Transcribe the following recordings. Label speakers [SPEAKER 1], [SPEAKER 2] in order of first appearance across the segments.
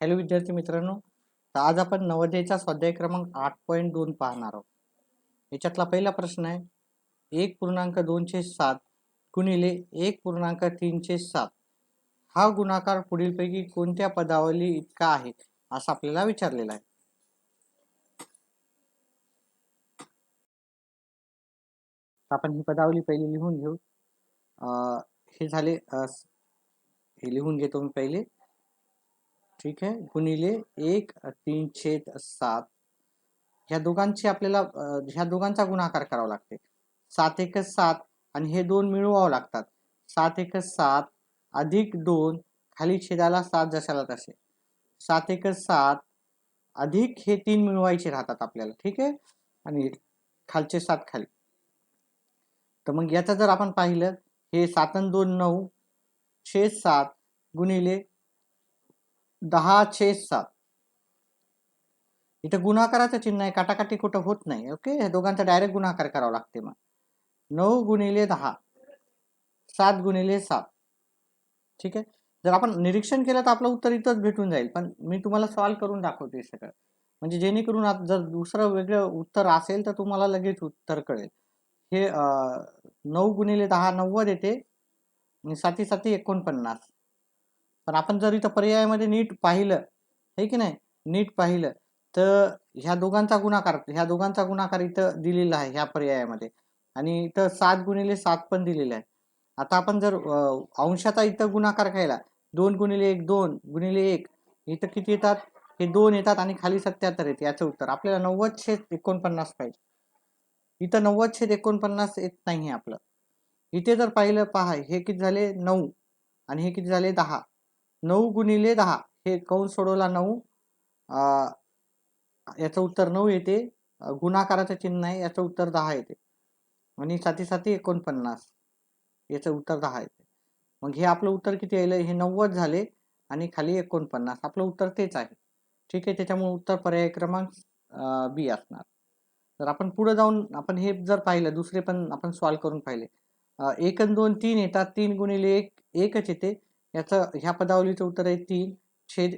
[SPEAKER 1] Hello विद्यार्थी मित्रांनो तर आज आपण नवोदयचा स्वाध्याय क्रमांक आठ पॉईंट दोन पाहणार आहोत. याच्यातला पहिला प्रश्न आहे एक पूर्णांक दोनशे सात गुणिले एक पूर्णांक तीनशे सात. हा गुणाकार पुढीलपैकी कोणत्या पदावली इतका आहे असं आपल्याला विचारलेला आहे. आपण ही पदावली पहिली लिहून घेऊ. हे झाले हे लिहून घेतो मी पहिले. ठीक आहे. गुणिले एक तीन छेद सात. ह्या दोघांची आपल्याला ह्या दोघांचा गुणाकार करावा लागते. सात एक सात आणि हे दोन मिळवावं लागतात. सात एक सात अधिक दोन खाली छेदाला सात जशाला तसे. सात एक सात अधिक हे तीन मिळवायचे राहतात आपल्याला. ठीक आहे? आणि खालचे सात खाली. तर मग याचं जर आपण पाहिलं हे सात दोन नऊ छेद सात गुणिले दहा छे सात. इथं गुणाकाराचं चिन्ह आहे काटाकाटी कुठं होत नाही ओके हे दोघांचा डायरेक्ट गुणाकार करावा लागते मग. नऊ गुणिले दहा सात गुणिले सात. ठीक आहे? जर आपण निरीक्षण केलं तर आपलं उत्तर इथंच भेटून जाईल पण मी तुम्हाला सॉल्व करून दाखवते सगळं. म्हणजे जेणेकरून आता जर दुसरं वेगळं उत्तर असेल तर तुम्हाला लगेच उत्तर कळेल. हे नऊ गुणिले दहा नव्वद येते आणि साती साती एकोणपन्नास. पण आपण जर इथं पर्यायामध्ये नीट पाहिलं हे की नाही? नीट पाहिलं तर ह्या दोघांचा गुणाकार ह्या दोघांचा गुणाकार इथं दिलेला आहे ह्या पर्यायामध्ये. आणि इथं सात गुणिले सात पण दिलेलं आहे. आता आपण जर अंशाचा इथं गुणाकार केला दोन गुणिले एक दोन गुणिले एक इथं किती येतात? हे दोन येतात आणि खाली सत्याहत्तर येते याचं उत्तर. आपल्याला नव्वद छेद एकोणपन्नास पाहिजे. इथं नव्वद छेद एकोणपन्नास येत नाही आहे आपलं. इथे जर पाहिलं पहा हे किती झाले? नऊ. आणि हे किती झाले? दहा. नऊ गुणिले दहा. हे कंस सोडवला नऊ. याचं उत्तर नऊ येते. गुणाकाराचं चिन्ह आहे याचं उत्तर दहा येते. आणि साथी साथी एकोणपन्नास. याचं उत्तर दहा येते. मग हे आपलं उत्तर किती येईल हे नव्वद झाले आणि खाली एकोणपन्नास. आपलं उत्तर तेच आहे. ठीक आहे त्याच्यामुळे उत्तर पर्याय क्रमांक बी असणार. तर आपण पुढे जाऊन आपण हे जर पाहिलं दुसरे पण आपण सॉल्व करून पाहिले. एक आणि दोन तीन येतात. तीन गुणिले एक एकच येते. याचं ह्या पदावलीचं उत्तर आहे तीन छेद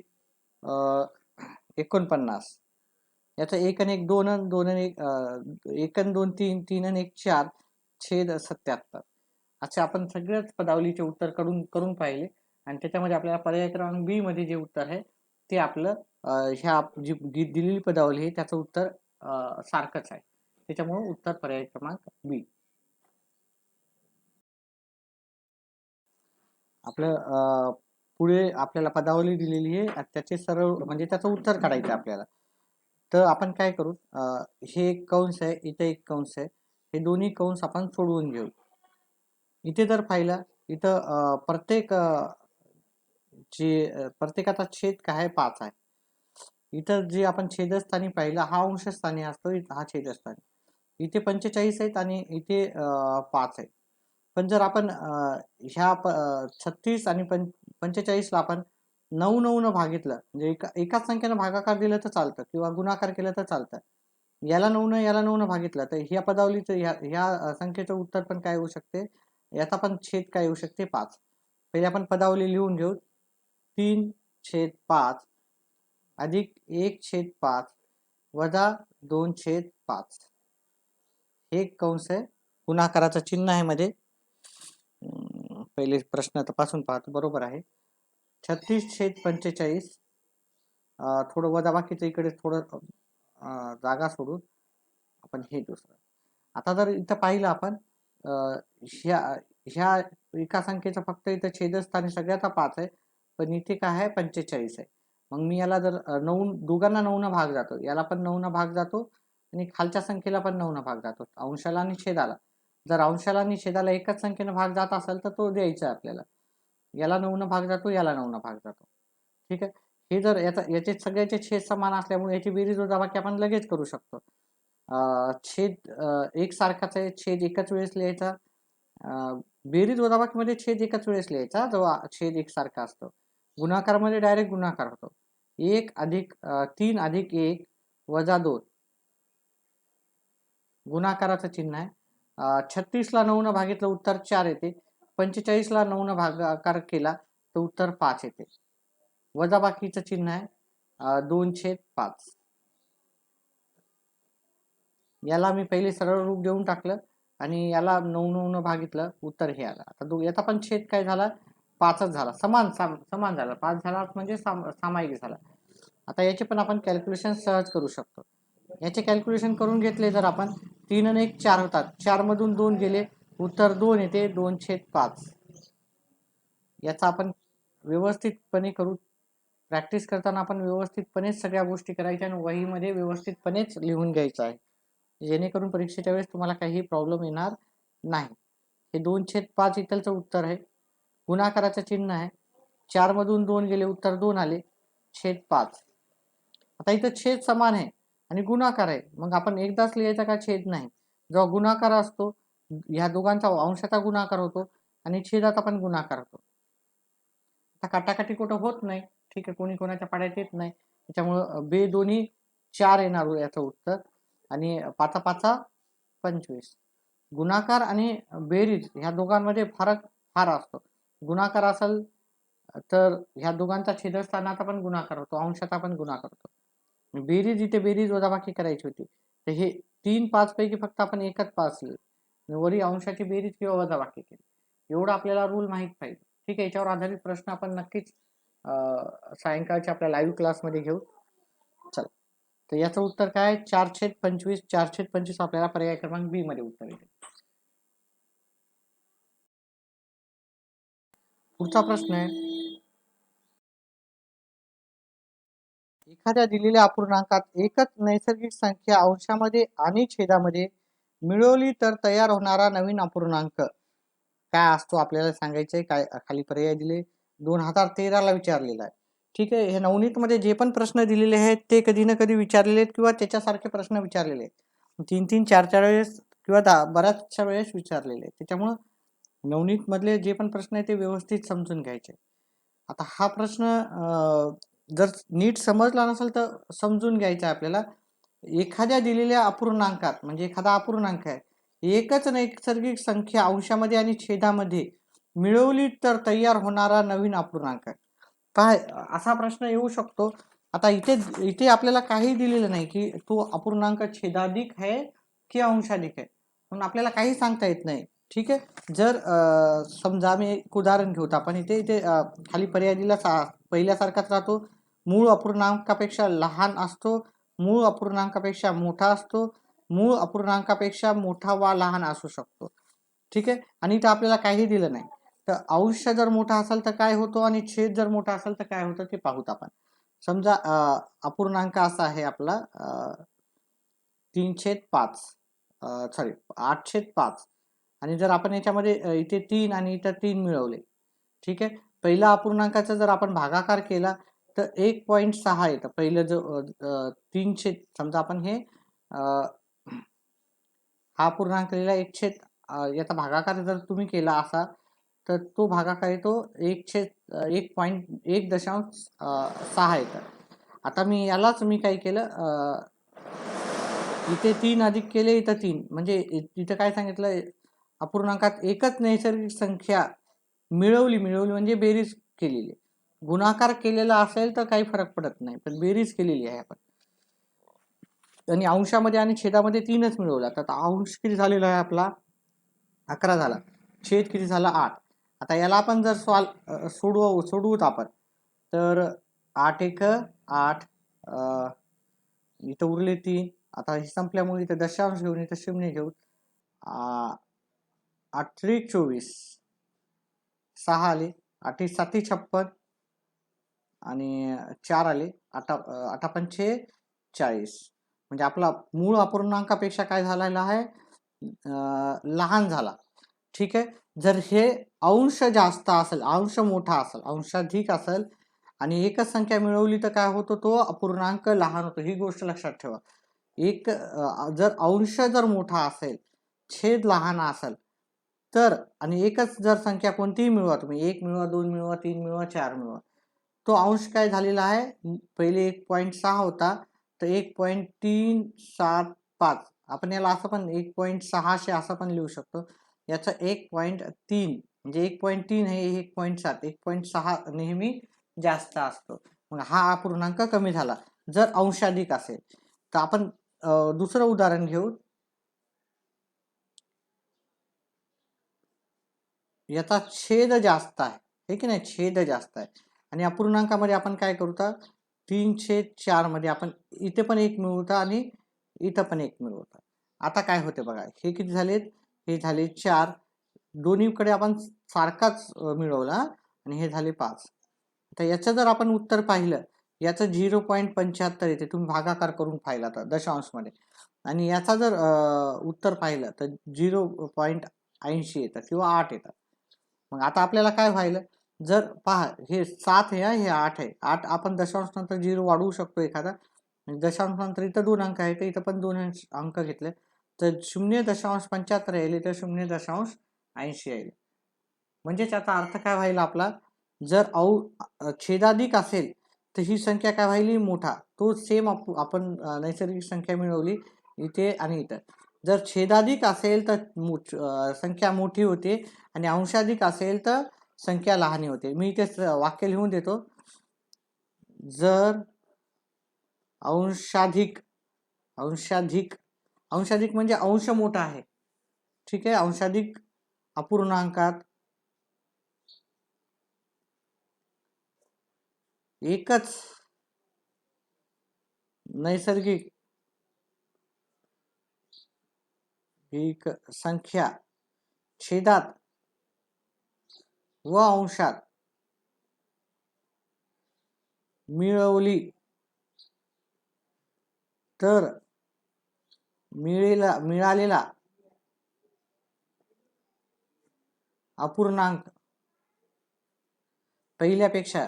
[SPEAKER 1] अं, एकोणपन्नास. याचं एक आणि एक दोन आणि दोन आणि एक अं, एक आणि दोन तीन तीन आणि एक चार छेद सत्याहत्तर. असे आपण सगळ्याच पदावलीचे उत्तर करून करून पाहिले. आणि त्याच्यामध्ये आपल्याला पर्याय क्रमांक बी मध्ये जे उत्तर आहे ते आपलं ह्या जी जी दिलेली पदावली आहे त्याचं उत्तर अं, सारखंच आहे. त्याच्यामुळे उत्तर पर्याय क्रमांक बी आपलं पुढे आपल्याला पदावली दिलेली आहे त्याचे सरळ म्हणजे त्याचं उत्तर काढायचं आहे आपल्याला. तर आपण काय करू हे एक कंस आहे इथे एक कंस आहे. हे दोन्ही कंस आपण सोडवून घेऊ. इथे जर पाहिलं इथं प्रत्येक जे प्रत्येकाचा छेद काय आहे? पाच आहे. इथं जे आपण छेदस्थानी पाहिलं हा अंशस्थानी असतो इथं हा छेदस्थानी. इथे पंचेचाळीस आहेत आणि इथे पाच आहेत. पण जर आपण ह्या प छत्तीस आणि पं पंचेचाळीसला आपण नऊ नऊनं भागितलं म्हणजे एका एकाच संख्येनं भागाकार दिलं तर चालतं किंवा गुणाकार केलं तर चालतं याला नऊनं याला नऊनं भागितलं तर ह्या पदावलीचं ह्या ह्या संख्येचं उत्तर पण काय येऊ शकते? याचा पण छेद काय येऊ शकते? पाच. पहिले आपण पदावली लिहून घेऊ. तीन छेद पाच अधिक एक छेद पाच वजा दोन छेद पाच. हे कंस आहे. गुणाकाराचं चिन्ह आहे मध्ये. पहिले प्रश्न तपासून पाहतो. बरोबर आहे. छत्तीस छेद पंचेचाळीस थोडं वजाबाकीचं इकडे थोडं जागा सोडून आपण हे दुसरं. आता जर इथं पाहिलं आपण ह्या ह्या एका संख्येचं फक्त इथं छेदस्थानी सगळ्याचा पाच आहे. पण इथे काय आहे? पंचेचाळीस आहे. मग मी याला जर नऊ दोघांना नऊनं भाग जातो. याला पण नऊनं भाग जातो आणि खालच्या संख्येला पण नऊनं भाग जातो. अंशाला आणि छेदाला. जर अंशाला आणि छेदाला एकच संख्येनं भाग जात असेल तर तो द्यायचा आहे आपल्याला. याला नऊनं भाग जातो याला नऊनं भाग जातो. ठीक आहे? हे जर याचा याचे सगळ्याचे छेद समान असल्यामुळे याची बेरीज वजाबाकी आपण लगेच करू शकतो. छेद एक सारखाच आहे छेद एकाच वेळेस लिहायचा. बेरीज वजाबाकीमध्ये छेद एकाच वेळेस लिहायचा जो छेद एक सारखा असतो. गुणाकारामध्ये डायरेक्ट गुणाकार होतो. एक अधिक तीन अधिक एक वजा दोन. गुणाकाराचं चिन्ह आहे. छत्तीसला नऊनं भागितलं उत्तर चार येते. पंचेचाळीसला नऊनं भागाकार केला तर उत्तर पाच येते. वजाबाकीचं चिन्ह आहे. दोन छेद पाच. याला मी पहिले सरळ रूप देऊन टाकलं आणि याला नऊ नऊ न भागितलं उत्तर हे आलं. आता दो याचा पण छेद काय झाला? पाचच झाला. समान साम समान झाला. पाच झाला म्हणजे साम सामायिक झाला. आता याचे पण आपण कॅल्क्युलेशन सहज करू शकतो. याचे कॅल्क्युलेशन करून घेतले जर आपण तीन आणि एक चार होतात. चार मधून दोन गेले उत्तर दोन येते दोन छेद पाच. याचा आपण व्यवस्थितपणे करू. प्रॅक्टिस करताना आपण व्यवस्थितपणेच सगळ्या गोष्टी करायच्या आणि वहीमध्ये व्यवस्थितपणेच लिहून घ्यायचं आहे. जेणेकरून परीक्षेच्या वेळेस तुम्हाला काही प्रॉब्लेम येणार नाही. हे दोन छेद पाच इथलचं उत्तर आहे. गुणाकाराचं चिन्ह आहे. चारमधून दोन गेले उत्तर दोन आले छेद पाच. आता इथं छेद समान आहे. आणि गुणाकार आहे. मग आपण एकदाच लिहायचा का छेद नाही. जेव्हा गुणाकार असतो ह्या दोघांचा अंशाचा गुणाकार होतो आणि छेदाचा पण गुणाकार होतो. आता काटाकाटी कुठं होत नाही. ठीक आहे कोणी कोणाच्या पाड्यात येत नाही. त्याच्यामुळं बे दोन्ही चार येणार हो याचं उत्तर. आणि पाचा पाचा पंचवीस. गुणाकार आणि बेरीज ह्या दोघांमध्ये फरक फार असतो. गुणाकार असेल तर ह्या दोघांचा छेदस्थानाचा पण गुणाकार होतो अंशाचा पण गुणाकार होतो. बेरीज इथे बेरीज वजाबाकी करायची होती. तर हे तीन पाच पैकी फक्त आपण एकच पाच लिहिले वरी अंशाची बेरीज किंवा वजाबाकी केली. एवढा आपल्याला रूल माहीत पाहिजे. ठीक आहे याच्यावर आधारित प्रश्न आपण नक्कीच सायंकाळच्या आपल्या लाईव्ह क्लासमध्ये घेऊ. चला. तर याचं उत्तर काय? चारशे पंचवीस चारशे पंचवीस आपल्याला पर्याय क्रमांक बी मध्ये उत्तर येते. पुढचा प्रश्न आहे. एखाद्या दिलेल्या अपूर्णांकात एकच नैसर्गिक संख्या अंशामध्ये आणि छेदामध्ये मिळवली तर तयार होणारा नवीन अपूर्णांक. काय असतो आपल्याला सांगायचंय? काय खाली पर्याय दिले? दोन हजार तेराला विचारलेला आहे. ठीक आहे हे नवनीतमध्ये जे पण प्रश्न दिलेले आहेत ते कधी ना कधी विचारलेले आहेत किंवा त्याच्यासारखे प्रश्न विचारलेले आहेत. तीन तीन चार चार वेळेस किंवा दहा बऱ्याचशा वेळेस विचारलेले आहेत. त्याच्यामुळं नवनीतमधले जे पण प्रश्न आहेत ते व्यवस्थित समजून घ्यायचे आता हा प्रश्न जर नीट समजला नसेल तर समजून घ्यायचं आहे आपल्याला. एखाद्या दिलेल्या अपूर्णांकात म्हणजे एखादा अपूर्णांक आहे. एकच नैसर्गिक संख्या अंशामध्ये आणि छेदामध्ये मिळवली तर तयार होणारा नवीन अपूर्णांक आहे. काय? असा प्रश्न येऊ शकतो. आता इथे इथे आपल्याला काही दिलेलं नाही की तो अपूर्णांक छेदाधिक आहे की अंशाधिक आहे. म्हणून आपल्याला काही सांगता येत नाही. ठीक आहे? जर समजा मी एक उदाहरण घेऊ. आपण इथे इथे खाली पर्याय दिला सा पहिल्यासारखाच राहतो. मूळ अपूर्णांकापेक्षा लहान असतो मूळ अपूर्णांकापेक्षा मोठा असतो मूळ अपूर्णांकापेक्षा मोठा वा लहान असू शकतो. ठीक आहे? आणि इथं आपल्याला काही दिलं नाही. तर अंश जर मोठा असेल तर काय होतो आणि छेद जर मोठा असेल तर काय होतं ते पाहूत आपण. समजा अपूर्णांक असा आहे आपला तीन छेद पाच सॉरी आठ छेद पाच. आणि जर आपण याच्यामध्ये इथे तीन आणि इथं तीन मिळवले. ठीक आहे? पहिला अपूर्णांकाचा जर आपण भागाकार केला तर एक पॉईंट सहा येतं पहिलं जो तीनशे समजा आपण हे हा पूर्णांक लिहिला एक छेद याचा भागाकार जर तुम्ही केला असा तर तो भागाकार येतो एक छेद एक पॉईंट एक दशांश सहा येतं आता मी यालाच मी काय केलं इथे तीन अधिक केले इथं तीन. म्हणजे इथं काय सांगितलं अपूर्णांकात एकच नैसर्गिक संख्या मिळवली मिळवली म्हणजे बेरीज केलेली गुणाकार केलेला असेल तर काही फरक पडत नाही पण बेरीज केलेली आहे आपण. आणि अंशामध्ये आणि छेदामध्ये तीनच मिळवला तर अंश किती झालेला आहे आपला? अकरा झाला. छेद किती झाला? आठ. आता याला आपण जर सॉल्व अ, सोडवू सोडवूत आपण तर आठ एक आठ इथं उरले तीन. आता हे संपल्यामुळे इथं दशांश घेऊन इथं शून्य घेऊन आठ चोवीस सहा आले. आठी साती छप्पन आणि चार आले. आठा अ, चाळीस. म्हणजे आपला मूळ अपूर्णांकापेक्षा काय झालेला आहे? लहान झाला. ठीक आहे? जर हे अंश जास्त असेल अंश मोठा असेल अंशाधिक असेल आणि एकच संख्या मिळवली तर काय होतो? तो अपूर्णांक लहान होतो. ही गोष्ट लक्षात ठेवा. एक जर अंश जर मोठा असेल छेद लहान असेल तर आणि एकच जर संख्या कोणतीही मिळवा तुम्ही एक मिळवा दोन मिळवा तीन मिळवा चार मिळवा तो अंश काय झालेला आहे? पहिले एक पॉईंट सहा होता तर एक पॉईंट तीन सात पाच. आपण याला असं पण एक पॉईंट सहाशे असं पण लिहू शकतो. याचं एक पॉईंट तीन म्हणजे एक पॉईंट तीन हे एक पॉईंट सात एक पॉईंट सहा नेहमी जास्त असतो. मग हा अपूर्णांक कमी झाला. जर अंशाधिक असेल तर आपण दुसरं उदाहरण घेऊ. याचा छेद जास्त आहे. हे की नाही? छेद जास्त आहे. आणि अपूर्णांकामध्ये आपण काय करू तर तीनशे चारमध्ये आपण इथे पण एक मिळवता आणि इथं पण एक मिळवता आता काय होते बघा हे किती झालेत? हे झाले चार. दोन्हीकडे आपण सारखाच मिळवला आणि हे झाले पाच. तर याचं जर आपण उत्तर पाहिलं याचं झिरो पॉईंट पंच्याहत्तर येते. तुम्ही भागाकार करून पाहिला तर दशांशमध्ये. आणि याचा जर उत्तर पाहिलं तर झिरो पॉईंट ऐंशी येतं किंवा आठ येतं. मग आता आपल्याला काय व्हायलं? जर पहा हे सात आहे हे आठ आहे. आठ आपण दशांश नंतर झिरो वाढवू शकतो एखादा. दशांश नंतर इथं दोन अंक आहे तर इथं पण दोन अंक घेतले. तर शून्य दशांश पंच्याहत्तर येईल तर शून्य दशांश ऐंशी येईल. म्हणजे त्याचा अर्थ काय व्हायला आपला? जर औ छेदाधिक असेल तर ही संख्या काय व्हायली मोठा. तो सेम आपण नैसर्गिक संख्या मिळवली इथे आणि इथं. जर छेदाधिक असेल तर मो- संख्या मोठी होते आणि अंशाधिक असेल तर संख्या लहान होते. मी इथे वाक्य लिहून देतो. जर अंशाधिक अंशाधिक अंशाधिक म्हणजे अंश मोठा आहे. ठीक आहे? अंशाधिक अपूर्णांकात एकच नैसर्गिक एक संख्या छेदात व अंशात मिळवली. तर मिळेला मिळालेला अपूर्णांक पहिल्यापेक्षा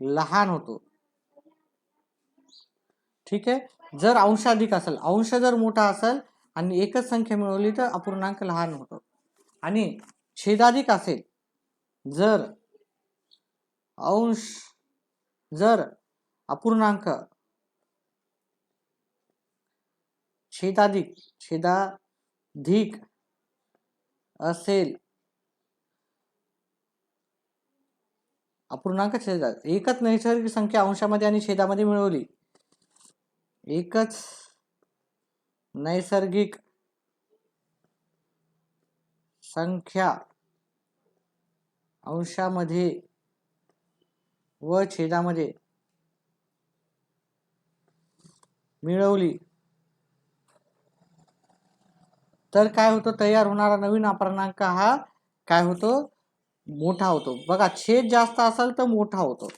[SPEAKER 1] लहान होतो. ठीक आहे? जर अंशाधिक असेल अंश जर मोठा असेल आणि एकच संख्या मिळवली तर अपूर्णांक लहान होतो. आणि छेदाधिक असेल जर अंश जर अपूर्णांक छेदाधिक छेदाधिक असेल अपूर्णांक छेदात एकच नैसर्गिक संख्या अंशामध्ये आणि छेदामध्ये मिळवली एकच नैसर्गिक संख्या अंशामध्ये व छेदामध्ये मिळवली. तर काय होतं? तयार होणारा नवीन अपर्णांक हा काय होतो? मोठा होतो. बघा छेद जास्त असेल तर मोठा होतो.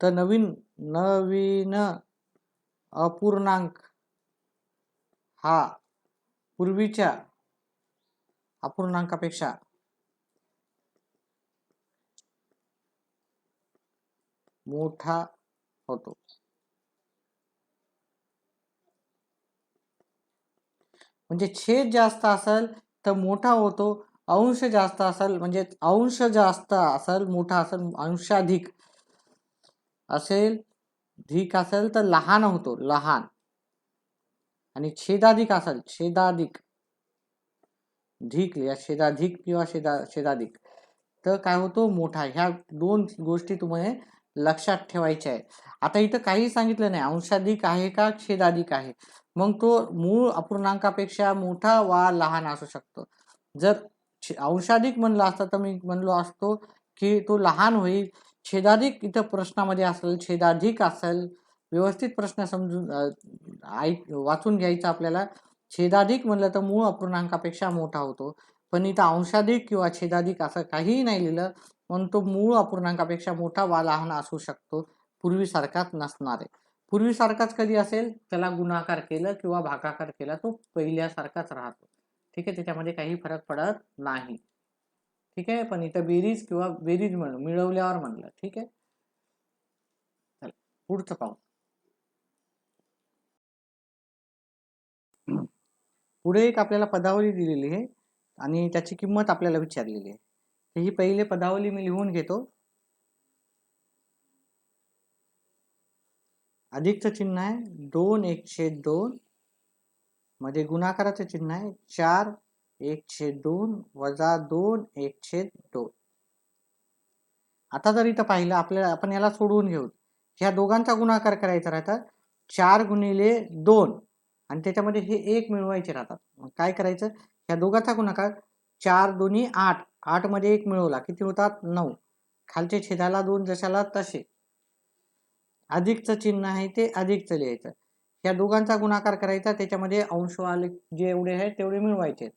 [SPEAKER 1] तर नवीन नवीन अपूर्णांक हा पूर्वीच्या अपूर्णांकापेक्षा मोठा होतो. म्हणजे छेद जास्त असेल तर मोठा होतो अंश जास्त असेल म्हणजे अंश जास्त असेल मोठा असेल अंशाधिक असेल धिक असेल तर लहान होतो लहान. आणि छेदाधिक असेल छेदाधिक. धिक या छेदाधिक किंवा छेदा छेदाधिक. तर काय होतो मोठा ह्या दोन गोष्टी तुम्हाला लक्षात ठेवायच्या आहे आता इथं काही सांगितलं नाही अंशाधिक आहे का छेदाधिक आहे? मग तो मूळ अपूर्णांकापेक्षा मोठा वा लहान असू शकतो. जर छे- अंशाधिक म्हणलं असतं तर मी म्हणलो असतो की तो लहान होईल. छेदाधिक इथं प्रश्नामध्ये असेल छेदाधिक असेल व्यवस्थित प्रश्न समजून ऐक वाचून घ्यायचा आपल्याला. छेदाधिक म्हणलं तर मूळ अपूर्णांकापेक्षा मोठा होतो. पण इथं अंशाधिक किंवा छेदाधिक असं काहीही नाही लिहिलं पण तो मूळ अपूर्णांकापेक्षा मोठा वा लहान असू शकतो. पूर्वीसारखाच नसणार. आहे पूर्वीसारखाच कधी असेल? त्याला गुणाकार केलं किंवा भागाकार केला तो पहिल्यासारखाच राहतो. ठीक आहे? त्याच्यामध्ये काही फरक पडत नाही. ठीक आहे? पण इथं बेरीज किंवा बेरीज म्हणून मिळवल्यावर म्हणलं. ठीक आहे? चला, पुढचं पाहू पुढे एक आपल्याला पदावली दिलेली आहे आणि त्याची किंमत आपल्याला विचारलेली आहे. ही पहिले पदावली मी लिहून घेतो. अधिकचं चिन्ह आहे दोन एकशे दोन मध्ये गुणाकाराचं चिन्ह आहे चार एक छेद दोन वजा दोन एक छेद दोन. आता जर इथं पाहिलं आपल्याला आपण याला सोडवून घेऊ. ह्या दोघांचा गुणाकार करायचा राहता चार गुणिले दोन. आणि त्याच्यामध्ये हे एक मिळवायचे राहतात. मग काय करायचं? ह्या दोघांचा गुणाकार चार दोन्ही आठ. आठमध्ये एक मिळवला किती होतात नऊ. खालच्या छेदाला दोन जशाला तसे. अधिकचं चिन्ह आहे ते अधिकचं लिहायचं. ह्या दोघांचा गुणाकार करायचा. त्याच्यामध्ये अंश आले जे एवढे आहेत तेवढे मिळवायचे.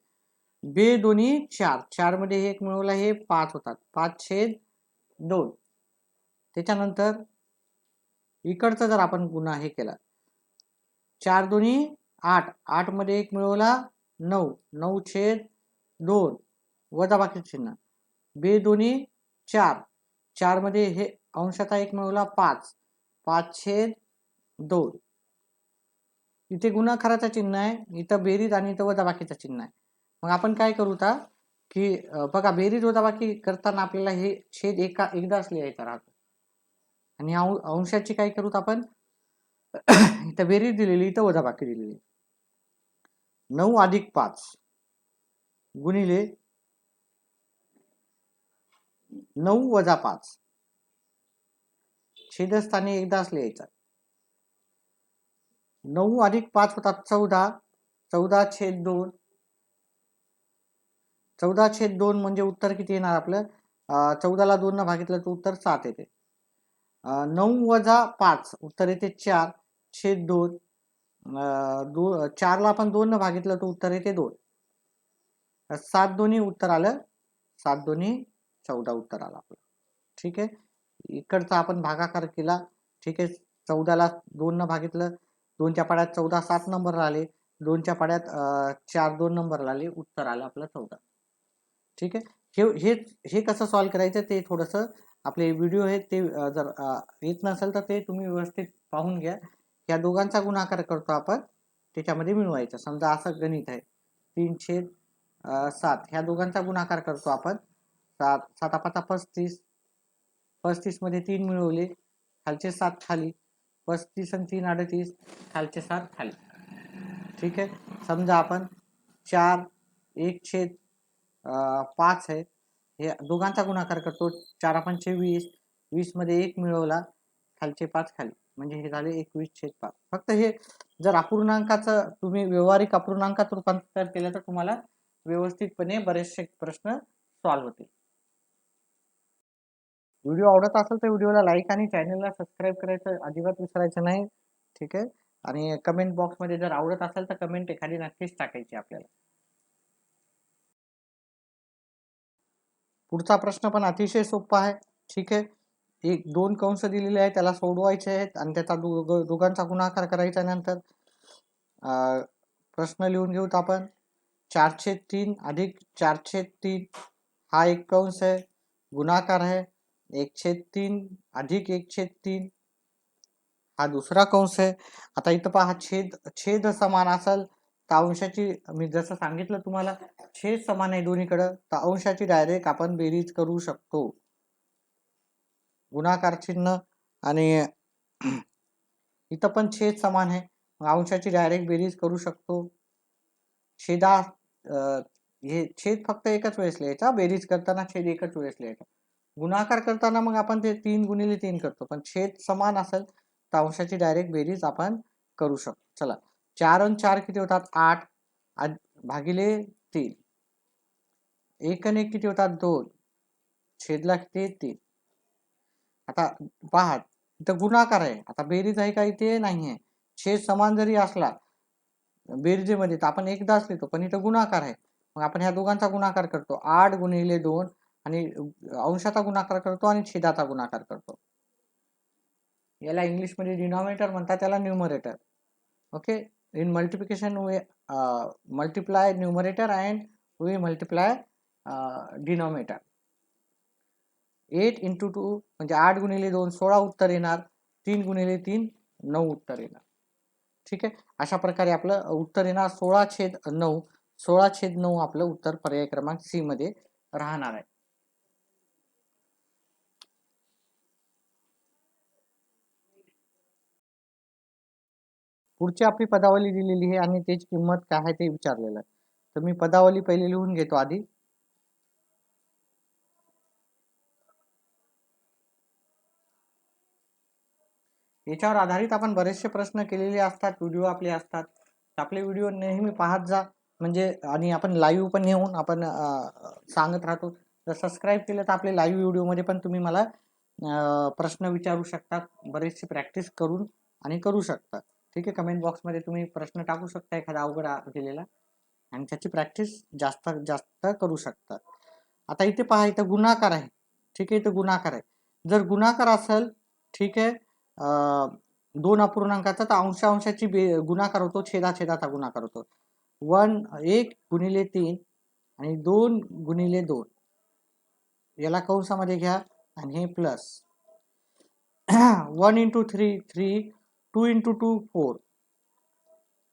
[SPEAKER 1] बे दोन्ही चार. चारमध्ये एक मिळवला हे पाच होतात. पाच छेद दोन. त्याच्यानंतर इकडचा जर आपण गुन्हा हे केला. चार दोन्ही आठ. आठमध्ये एक मिळवला नऊ. नऊ छेद दोन. वजाबाकी चिन्ह. बे दोन्ही चार. चारमध्ये हे अंशाचा एक मिळवला पाच. पाच छेद दोन. इथे गुणाकाराचं चिन्ह आहे. इथं बेरीज आणि इथं वजाबाकीचा चिन्ह आहे. मग आपण काय करू ता की बघा बेरीज वजाबाकी करताना आपल्याला हे छेद एका एकदाच लिहायचा राहतो आणि अंशाची काय करूत आपण? इथं बेरीज दिलेली इथं वजाबाकी दिलेली. नऊ अधिक पाच गुणिले नऊ वजा पाच. छेदस्थानी एकदाच लिहायचा नऊ अधिक पाच होतात चौदा. चौदा छेद दोन. चौदा छेद दोन म्हणजे उत्तर किती येणार आपलं? चौदाला दोन न भागितलं तर उत्तर सात येते. नऊ वजा पाच उत्तर येते चार. छेद दोन. दो चारला आपण दोन भागितलं तर उत्तर येते दोन. सात दोन्ही उत्तर आलं. सात दोन्ही चौदा उत्तर आलं आपलं. ठीक आहे? इकडचा आपण भागाकार केला. ठीक आहे? चौदाला दोन न भागितलं. दोनच्या पाड्यात चौदा सात नंबर आले. दोनच्या पाड्यात चार दोन नंबर आले. उत्तर आलं आपलं चौदा. ठीक आहे? हे हे हे कसं सॉल्व करायचं ते थोडंसं आपले व्हिडिओ आहेत ते जर येत नसेल तर ते तुम्ही व्यवस्थित पाहून घ्या. या दोघांचा गुणाकार करतो आपण त्याच्यामध्ये मिळवायचं. समजा असं गणित आहे. तीन छेद सात. ह्या दोघांचा गुणाकार करतो आपण. सात सात पाचा पस्तीस. पस्तीसमध्ये तीन मिळवले. खालचे सात खाली. पस्तीस आणि तीन अडतीस. खालचे सात खाली. ठीक आहे? समजा आपण चार एक छेद पाच आहे. हे दोघांचा गुणाकार करतो. चार पंचे वीस. वीसमध्ये एक मिळवला. खालचे पाच खाली. म्हणजे हे झाले एकवीस छेद पाच फक्त हे जर अपूर्णांकाचं तुम्ही व्यवहारिक अपूर्णांकात रूपांतर केलं तर तुम्हाला व्यवस्थितपणे बरेचसे प्रश्न सॉल्व्ह होतील. व्हिडिओ आवडत असेल तर व्हिडिओला लाईक आणि चॅनलला सबस्क्राईब करायचं अजिबात विसरायचं नाही. ठीक आहे? आणि कमेंट बॉक्समध्ये जर आवडत असेल तर कमेंट एखादी नक्कीच टाकायची आपल्याला. पुढचा प्रश्न पण अतिशय सोपा आहे. ठीक आहे? एक दोन कंस दिलेले आहेत त्याला सोडवायचे आहेत आणि त्याचा दोघांचा गुणाकार करायचा नंतर. प्रश्न लिहून घेऊत आपण. चारशे तीन अधिक चारशे तीन हा एक कंस आहे. गुणाकार आहे. एकशे तीन अधिक एकशे तीन हा दुसरा कंस आहे. आता इथं पहा छेद छेद समान असेल तर अंशाची मी जसं सांगितलं तुम्हाला छेद समान आहे दोन्हीकडं तर अंशाची डायरेक्ट आपण बेरीज करू शकतो. गुणाकार चिन्ह आणि इथं पण छेद समान आहे. अंशाची डायरेक्ट बेरीज करू शकतो. छेदा हे छेद फक्त एकच वेळेस लिहायचा बेरीज करताना छेद एकच वेळेस लिहायचा. गुणाकार करताना मग आपण ते तीन गुणिले तीन करतो पण छेद समान असेल तर अंशाची डायरेक्ट बेरीज आपण करू शकतो चला. चार आणि चार किती होतात? आठ. भागिले तीन. एक आणि एक किती होतात? दोन. छेदला किती? तीन. आता पहा इथं गुणाकार आहे. आता बेरीज आहे का इथे नाही आहे छेद समान जरी असला बेरजेमध्ये तर आपण एकदाच लिहितो पण इथं गुणाकार आहे. मग आपण ह्या दोघांचा गुणाकार करतो. आठ गुणिले दोन आणि अंशाचा गुणाकार करतो आणि छेदाचा गुणाकार करतो. याला इंग्लिशमध्ये डिनॉमिनेटर म्हणतात त्याला numerator. Okay? In multiplication we multiply numerator and we multiply denominator. Eight into two म्हणजे आठ गुणिले दोन सोळा उत्तर येणार. तीन गुणिले तीन नऊ उत्तर येणार. ठीक आहे? अशा प्रकारे आपलं उत्तर येणार. सोळा छेद नऊ सोळा छेद नऊ आपलं उत्तर पर्याय क्रमांक सी मध्ये राहणार आहे. पुढची आपली पदावली दिलेली आहे आणि त्याची किंमत काय आहे ते विचारलेलं आहे. तर मी पदावली पहिले लिहून घेतो आधी. याच्यावर आधारित आपण बरेचसे प्रश्न केलेले असतात व्हिडिओ आपले असतात. तर आपले व्हिडिओ नेहमी पाहत जा. म्हणजे आणि आपण लाईव्ह पण येऊन आपण सांगत राहतो. जर सबस्क्राईब केलं तर आपले लाईव्ह व्हिडिओमध्ये पण तुम्ही मला प्रश्न विचारू शकता बरेचसे प्रॅक्टिस करून आणि करू शकता. ठीक आहे? कमेंट बॉक्समध्ये तुम्ही प्रश्न टाकू शकता एखादा अवघड केलेला. आणि त्याची प्रॅक्टिस जास्त जास्त करू शकता. आता इथे पहा इथं गुणाकार आहे. ठीक आहे? इथं गुणाकार आहे. जर गुणाकार असेल ठीक आहे दोन अपूर्णांकाचा तर अंशांशाची बे गुणाकार होतो छेदा छेदाचा गुणाकार होतो वन एक गुणिले तीन आणि दोन गुणिले दोन. याला कंसामध्ये घ्या आणि हे plus one into three three two into two four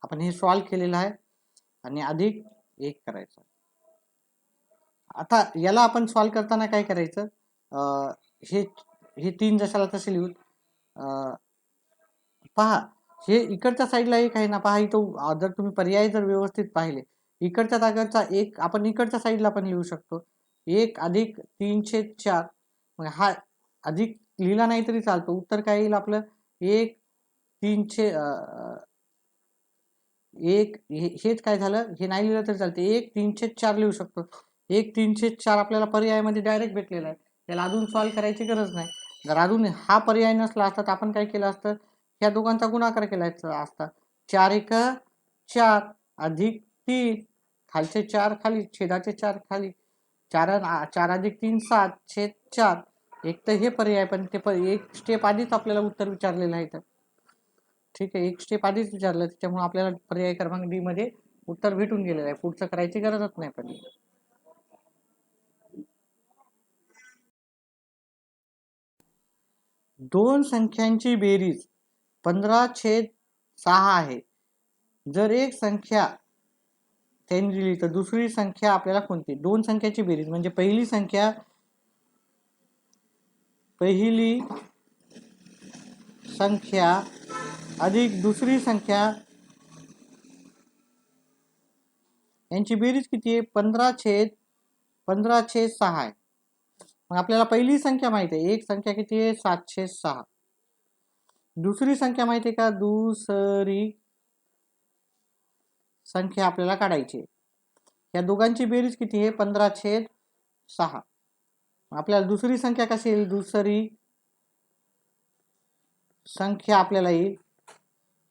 [SPEAKER 1] आपण हे सॉल्व केलेलं आहे आणि अधिक एक करायचं. आता याला आपण सॉल्व करताना काय करायचं? हे हे तीन जशाला तसे लिहू. पहा हे इकडच्या साईडला एक आहे ना पहा इथं जर तुम्ही पर्याय जर व्यवस्थित पाहिले इकडच्या जागेचा एक आपण इकडच्या साईडला पण लिहू शकतो. एक अधिक तीनशे चार मग हा अधिक लिहिला नाही तरी चालतो. उत्तर काय येईल आपलं? एक तीनशे एक हे- हेच काय झालं? हे नाही लिहिलं तरी चालते. एक तीनशे चार लिहू शकतो. एक तीनशे चार आपल्याला पर्यायामध्ये डायरेक्ट भेटलेला आहे. त्याला अजून सॉल्व करायची गरज नाही. जर अजून हा पर्याय नसला असता तर आपण काय केलं असतं? ह्या दोघांचा गुणाकार केला असता. चार एक चार. अधिक तीन. खालचे चार खाली छेदाचे चार खाली. चार चार अधिक तीन सात. छेद चार. एक तर हे पर्याय पण ते प एक स्टेप आधीच आपल्याला उत्तर विचारलेलं आहे तर ठीक आहे एक स्टेप आधीच विचारलं त्याच्यामुळे आपल्याला पर्याय क्रमांक डी मध्ये उत्तर भेटून गेलेलं आहे. पुढचं करायची गरजच नाही पण. दोन संख्यांची बेरीज पंधरा छेद सहा आहे. जर एक संख्या त्यांनी दिली तर दुसरी संख्या आपल्याला कोणती? दोन संख्याची बेरीज. म्हणजे पहिली संख्या पहिली संख्या अधिक दुसरी संख्या यांची बेरीज किती आहे? पंधरा छेद पंधरा छेद सहा आहे. मग आपल्याला पहिली संख्या माहिती आहे. एक संख्या किती आहे? सातशे सहा दुसरी संख्या माहिती आहे का? दुसरी संख्या आपल्याला काढायची आहे. या दोघांची बेरीज किती आहे? पंधरा छेद सहा. मग आपल्याला दुसरी संख्या कशी येईल? दुसरी संख्या आपल्याला येईल.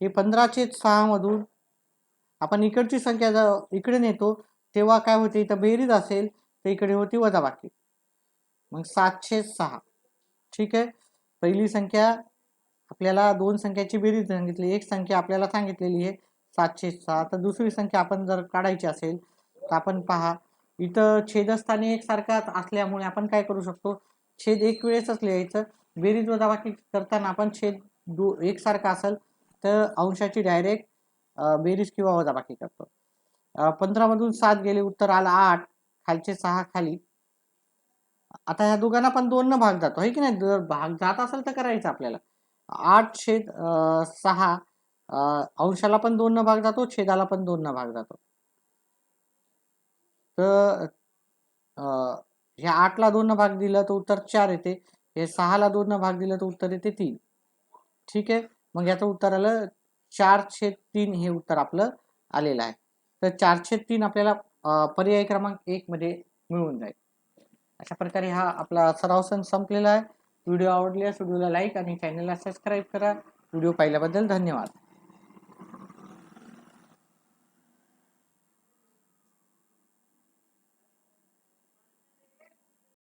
[SPEAKER 1] हे पंधरा छेद सहा मधून आपण इकडची संख्या जर इकडे नेतो तेव्हा काय होते? इथं बेरीज असेल तर इकडे होती वजाबाकी. मग सातशे सहा. ठीक आहे? पहिली संख्या आपल्याला दोन संख्याची बेरीज सांगितली एक संख्या आपल्याला सांगितलेली आहे सातशे सहा. तर दुसरी संख्या आपण जर काढायची असेल तर आपण पहा इथं छेदस्थानी एकसारखाच असल्यामुळे आपण काय करू शकतो? छेद एक वेळेसच लिहायचं बेरीज वजाबाकी करताना आपण छेद दो एकसारखा असेल तर अंशाची डायरेक्ट बेरीज किंवा वजाबाकी करतो. पंधरामधून सात गेले उत्तर आलं आठ खालचे सहा खाली. आता ह्या दोघांना पण दोन न भाग जातो आहे की नाही? जर भाग जात असेल तर करायचं आपल्याला. आठ छेद सहा अंशाला पण दोन न भाग जातो छेदाला पण दोन न भाग जातो. तर अं, ह्या आठला दोन न भाग दिलं तर उत्तर चार येते हे सहाला दोन न भाग दिलं तर उत्तर येते तीन. ठीक आहे? मग याचं उत्तर आलं चार छेद तीन हे उत्तर आपलं आलेलं आहे. तर चार छेद तीन आपल्याला पर्याय क्रमांक एक मध्ये मिळून जाईल. अशा प्रकारे हा आपला सराव सण संपलेला आहे. व्हिडिओ आवडल्यास व्हिडिओला लाईक आणि चॅनलला सबस्क्राईब करा. व्हिडिओ पाहिल्याबद्दल धन्यवाद.